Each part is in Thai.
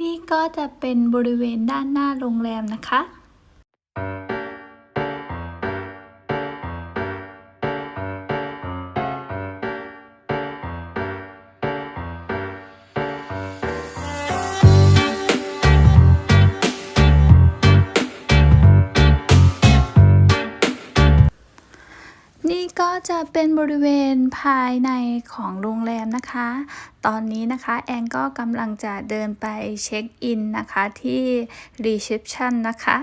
นี่ก็จะเป็นบริเวณด้านหน้าโรงแรมนะคะ ก็จะเป็นบริเวณภายในของโรงแรมนะคะ ตอนนี้นะคะแอนก็กำลังจะเดินไปเช็คอินนะคะที่รีเซพชันนะคะ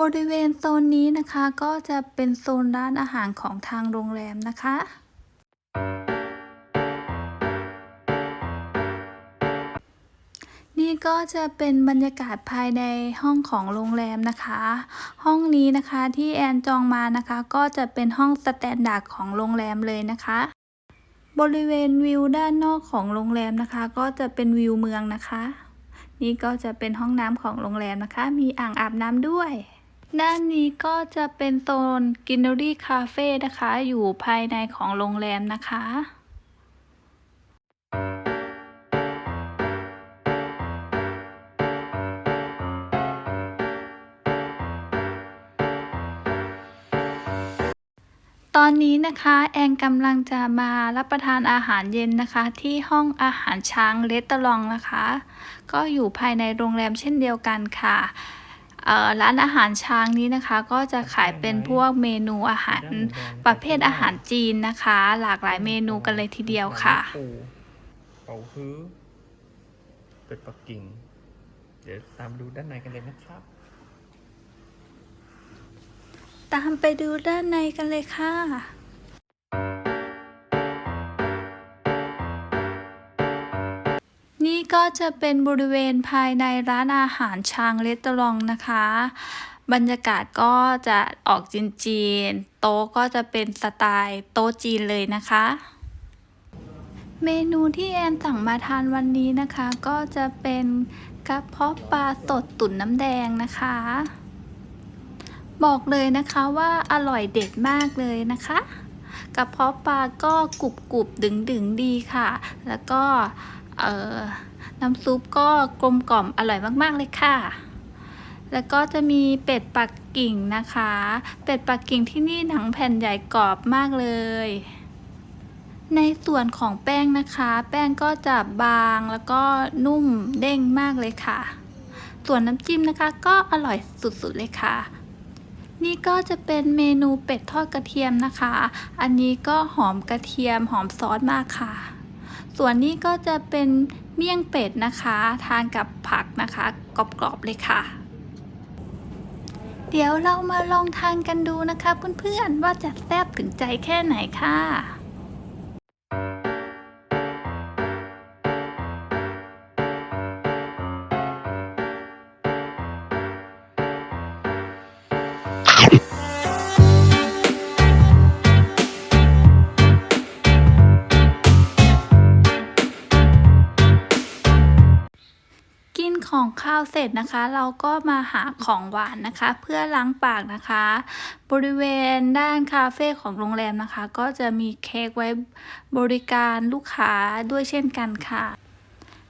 บริเวณโซนนี้นะคะก็จะเป็นโซนร้านอาหารของทางโรงแรมนะคะ นี่ก็จะเป็นบรรยากาศภายในห้องของโรงแรมนะคะ ห้องนี้นะคะที่แอนจองมานะคะ ก็จะเป็นห้องสแตนดาร์ดของโรงแรมเลยนะคะ บริเวณวิวด้านนอกของโรงแรมนะคะ ก็จะเป็นวิวเมืองนะคะ นี่ก็จะเป็นห้องน้ำของโรงแรมนะคะ มีอ่างอาบน้ำด้วยด้านนี้ก็จะเป็นโซนกินเนอรี่คาเฟ่นะคะ อยู่ภายในของโรงแรมนะคะ ตอนนี้นะคะแอนกำลังจะมารับประทานอาหารเย็นนะคะ ที่ห้องอาหารช้างเลสตอรองนะคะ ก็อยู่ภายในโรงแรมเช่นเดียวกันค่ะเอ่อร้านอาหารช้างนี้นะคะ ก็จะขายเป็นพวกเมนูอาหารประเภทอาหารจีนนะคะ หลากหลายเมนูกันเลยทีเดียวค่ะปูเป่าฮื้อเป็ดปักกิ่ง เดี๋ยวตามดูด้านในกันเลยนะครับ ตามไปดูด้านในกันเลยค่ะนี่ก็จะเป็นบริเวณภายในร้านอาหารชางเลสตอรองนะคะ บรรยากาศก็จะออกจีนๆโต๊ะก็จะเป็นสไตล์โต๊ะจีนเลยนะคะ เมนูที่แอนสั่งมาทานวันนี้นะคะ ก็จะเป็นกระเพาะปลาสดตุ๋นน้ำแดงนะคะ บอกเลยนะคะว่าอร่อยเด็ดมากเลยนะคะกระเพาะปลาก็กรุบกรุบดึงดึงดีค่ะ แล้วก็เอ่อน้ำซุปก็กลมกล่อมอร่อยมากๆเลยค่ะ แล้วก็จะมีเป็ดปักกิ่งนะคะ เป็ดปักกิ่งที่นี่หนังแผ่นใหญ่กรอบมากเลย ในส่วนของแป้งนะคะ แป้งก็จะบางแล้วก็นุ่มเด้งมากเลยค่ะ ส่วนน้ำจิ้มนะคะก็อร่อยสุดๆเลยค่ะ นี่ก็จะเป็นเมนูเป็ดทอดกระเทียมนะคะ อันนี้ก็หอมกระเทียมหอมซอสมากค่ะ ส่วนนี้ก็จะเป็นเมี่ยงเป็ดนะคะ ทานกับผักนะคะกรอบๆเลยค่ะ เดี๋ยวเรามาลองทานกันดูนะคะเพื่อนๆว่าจะแซ่บถึงใจแค่ไหนค่ะ ของข้าวเสร็จนะคะ เราก็มาหาของหวานนะคะ เพื่อล้างปากนะคะ บริเวณด้านคาเฟ่ของโรงแรมนะคะ ก็จะมีเค้กไว้บริการลูกค้าด้วยเช่นกันค่ะ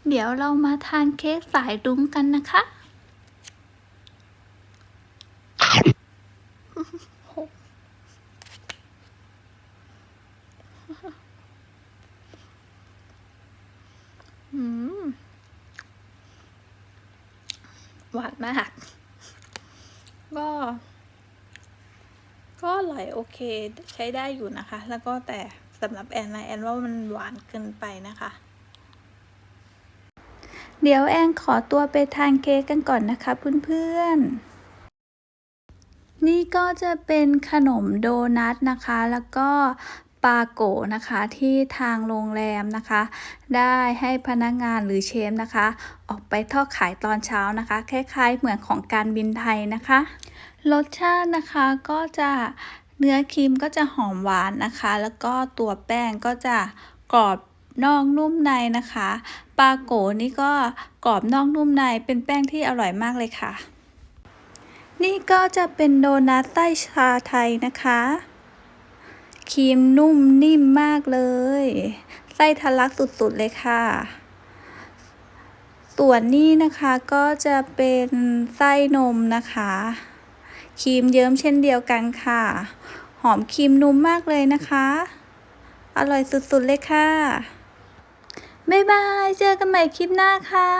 เดี๋ยวเรามาทานเค้กสายรุ้งกันนะคะ หวานมาก ก็ ก็อร่อยโอเคใช้ได้อยู่นะคะ แล้วก็แต่สำหรับแอนนะแอนว่ามันหวานเกินไปนะคะ เดี๋ยวแอนขอตัวไปทานเค้กกันก่อนนะคะเพื่อนๆนี่ก็จะเป็นขนมโดนัทนะคะ แล้วก็ ปาโกนะคะที่ทางโรงแรมนะคะ ได้ให้พนักงานหรือเชฟนะคะ ออกไปทอดขายตอนเช้านะคะคล้ายๆเหมือนของการบินไทยนะคะ รสชาตินะคะก็จะเนื้อครีมก็จะหอมหวานนะคะ แล้วก็ตัวแป้งก็จะกรอบนอกนุ่มในนะคะปลาโกนี่ก็กรอบนอกนุ่มในเป็นแป้งที่อร่อยมากเลยค่ะ นี่ก็จะเป็นโดนัทไส้ชาไทยนะคะ ครีมนุ่มนิ่มมากเลย ไส้ทะลักสุดๆเลยค่ะ ส่วนนี้นะคะก็จะเป็นไส้นมนะคะ ครีมเยิ้มเช่นเดียวกันค่ะ หอมครีมนุ่มมากเลยนะคะ อร่อยสุดๆเลยค่ะ บ๊ายบาย เจอกันใหม่คลิปหน้าค่ะ